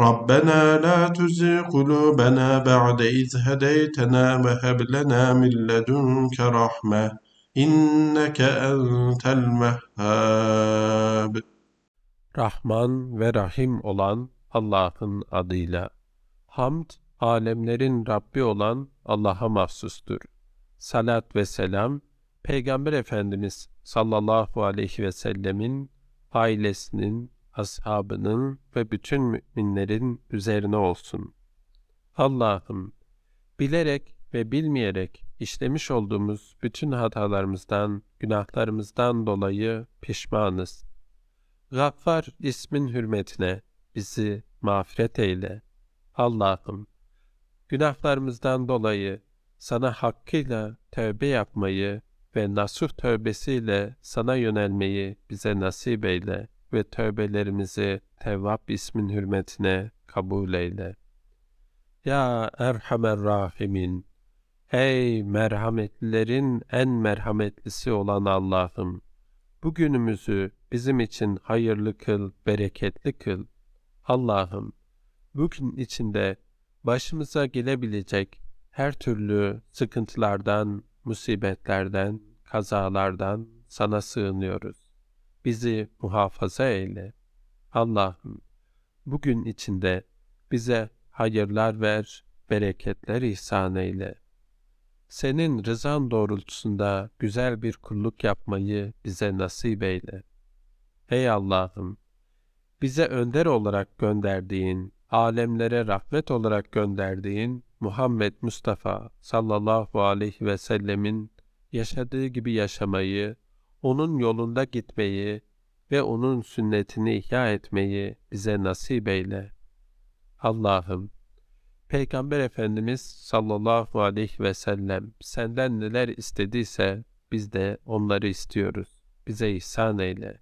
ربنا لا تزغ قلوبنا بعد إذ هديتنا وهب لنا من لدنك رحمة إنك أنت الوهاب Rahman ve Rahim olan Allah'ın adıyla. Hamd, alemlerin Rabbi olan Allah'a mahsustur. Salat ve selam, Peygamber Efendimiz sallallahu aleyhi ve sellemin, ailesinin, ashabının ve bütün müminlerin üzerine olsun. Allah'ım, bilerek ve bilmeyerek işlemiş olduğumuz bütün hatalarımızdan, günahlarımızdan dolayı pişmanız. Gaffar ismin hürmetine bizi mağfiret eyle. Allah'ım, günahlarımızdan dolayı sana hakkıyla tövbe yapmayı ve nasuh tövbesiyle sana yönelmeyi bize nasip eyle ve tövbelerimizi Tevvab ismin hürmetine kabul eyle. Ya Erhamer Rahimin, ey merhametlilerin en merhametlisi olan Allah'ım, bugünümüzü bizim için hayırlı kıl, bereketli kıl. Allah'ım, bugün içinde başımıza gelebilecek her türlü sıkıntılardan, musibetlerden, kazalardan sana sığınıyoruz. Bizi muhafaza eyle. Allah'ım, bugün içinde bize hayırlar ver, bereketler ihsan eyle. Senin rızan doğrultusunda güzel bir kulluk yapmayı bize nasip eyle. Ey Allah'ım, bize önder olarak gönderdiğin, alemlere rahmet olarak gönderdiğin Muhammed Mustafa sallallahu aleyhi ve sellemin yaşadığı gibi yaşamayı, onun yolunda gitmeyi ve onun sünnetini ihya etmeyi bize nasip eyle. Allah'ım, Peygamber Efendimiz sallallahu aleyhi ve sellem senden neler istediyse biz de onları istiyoruz. Bize ihsan eyle.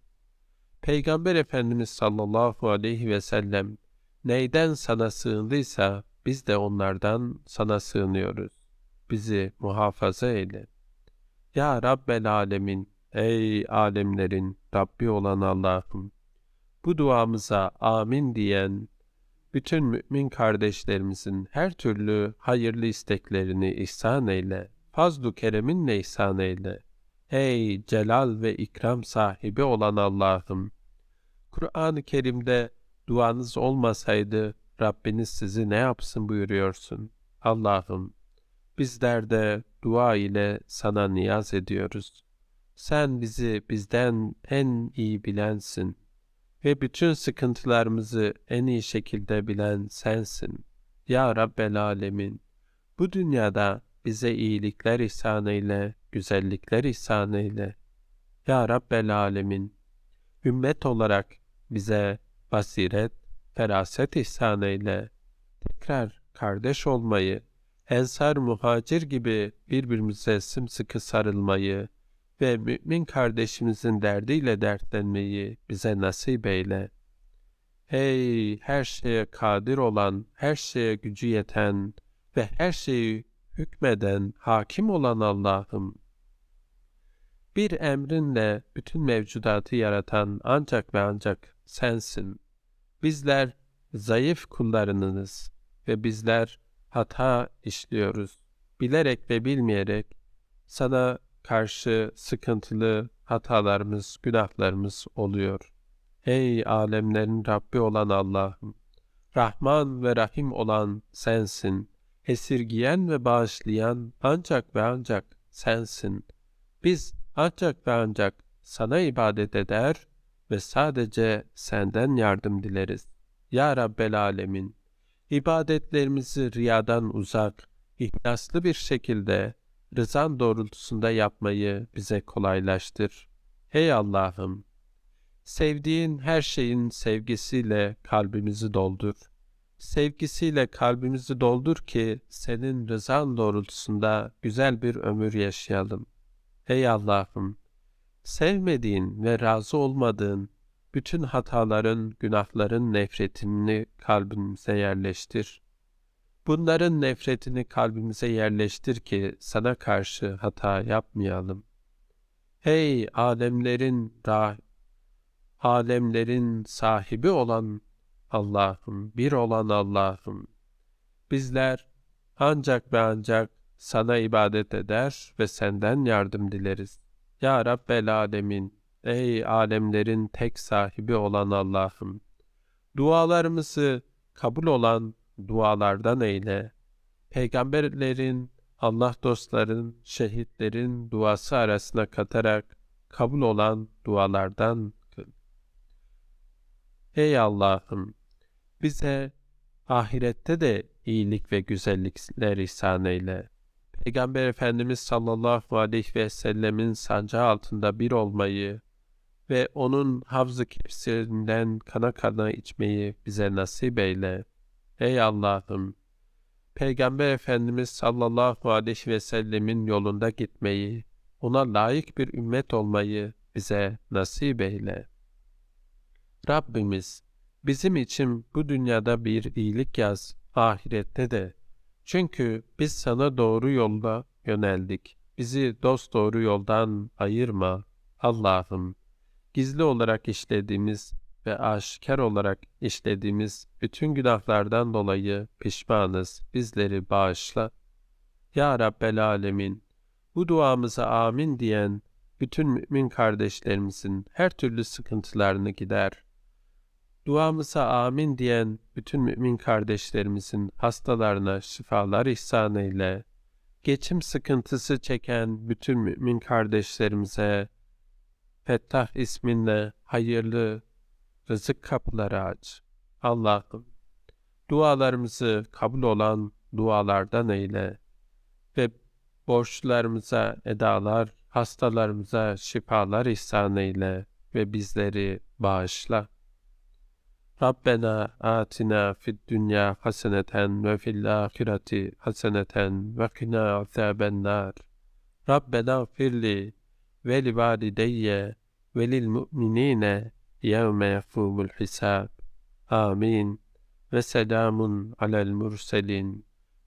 Peygamber Efendimiz sallallahu aleyhi ve sellem neyden sana sığındıysa biz de onlardan sana sığınıyoruz. Bizi muhafaza eyle. Ya Rabbel Alemin, ey alemlerin Rabbi olan Allah'ım, bu duamıza amin diyen bütün mümin kardeşlerimizin her türlü hayırlı isteklerini ihsan eyle, fazlu kereminle ihsan eyle. Ey celal ve ikram sahibi olan Allah'ım! Kur'an-ı Kerim'de duanız olmasaydı Rabbiniz sizi ne yapsın buyuruyorsun. Allah'ım, bizler de dua ile sana niyaz ediyoruz. Sen bizi bizden en iyi bilensin ve bütün sıkıntılarımızı en iyi şekilde bilen sensin. Ya Rabbel Alemin, bu dünyada bize iyilikler ihsan eyle, güzellikler ihsan eyle. Ya Rabbel Alemin, ümmet olarak bize basiret, feraset ihsan eyle. Tekrar kardeş olmayı, ensar muhacir gibi birbirimize sımsıkı sarılmayı ve mümin kardeşimizin derdiyle dertlenmeyi bize nasip eyle. Ey her şeye kadir olan, her şeye gücü yeten ve her şeyi hükmeden, hakim olan Allah'ım, bir emrinle bütün mevcudatı yaratan ancak ve ancak sensin. Bizler zayıf kullarınız ve bizler hata işliyoruz. Bilerek ve bilmeyerek sana karşı sıkıntılı hatalarımız, günahlarımız oluyor. Ey alemlerin Rabbi olan Allah'ım! Rahman ve Rahim olan sensin. Esirgiyen ve bağışlayan ancak ve ancak sensin. Biz ancak ve ancak sana ibadet eder ve sadece senden yardım dileriz. Ya Rabbel Alemin, ibadetlerimizi riyadan uzak, ihlaslı bir şekilde rızan doğrultusunda yapmayı bize kolaylaştır. Ey Allah'ım! Sevdiğin her şeyin sevgisiyle kalbimizi doldur. Sevgisiyle kalbimizi doldur ki senin rızan doğrultusunda güzel bir ömür yaşayalım. Ey Allah'ım! Sevmediğin ve razı olmadığın bütün hataların, günahların nefretini kalbimize yerleştir. Bunların nefretini kalbimize yerleştir ki sana karşı hata yapmayalım. Hey alemlerin rah alemlerin sahibi olan Allah'ım, bir olan Allah'ım. Bizler ancak ve ancak sana ibadet eder ve senden yardım dileriz. Ya Rabbel Alemin, ey alemlerin tek sahibi olan Allah'ım. Dualarımızı kabul olan dualardan eyle. Peygamberlerin, Allah dostların, şehitlerin duası arasına katarak kabul olan dualardan kıl. Ey Allah'ım! Bize ahirette de iyilik ve güzellikler ihsan eyle. Peygamber Efendimiz sallallahu aleyhi ve sellemin sancağı altında bir olmayı ve onun havz-ı kevserinden kana kana içmeyi bize nasip eyle. Ey Allah'ım! Peygamber Efendimiz sallallahu aleyhi ve sellemin yolunda gitmeyi, ona layık bir ümmet olmayı bize nasip eyle. Rabbimiz, bizim için bu dünyada bir iyilik yaz, ahirette de. Çünkü biz sana doğru yolda yöneldik. Bizi dost doğru yoldan ayırma. Allah'ım, gizli olarak işlediğimiz ve aşikar olarak işlediğimiz bütün günahlardan dolayı pişmanız. Bizleri bağışla. Ya Rabbel Alemin, bu duamıza amin diyen bütün mümin kardeşlerimizin her türlü sıkıntılarını gider. Duamıza amin diyen bütün mümin kardeşlerimizin hastalarına şifalar ihsan eyle. Geçim sıkıntısı çeken bütün mümin kardeşlerimize Fettah isminle hayırlı rızık kapıları aç. Allah'ım dualarımızı kabul olan dualardan eyle ve borçlarımıza edalar, hastalarımıza şifalar ihsan eyle ve bizleri bağışla. Rabbena atina fid dünya haseneten ve fil ahireti haseneten ve qina azaben nar. Rabbena firli ve li valideyye ve lil mu'minine يوم يقوم الحساب. آمين. وسلام على المرسلين.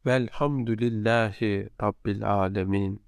والحمد لله رب العالمين.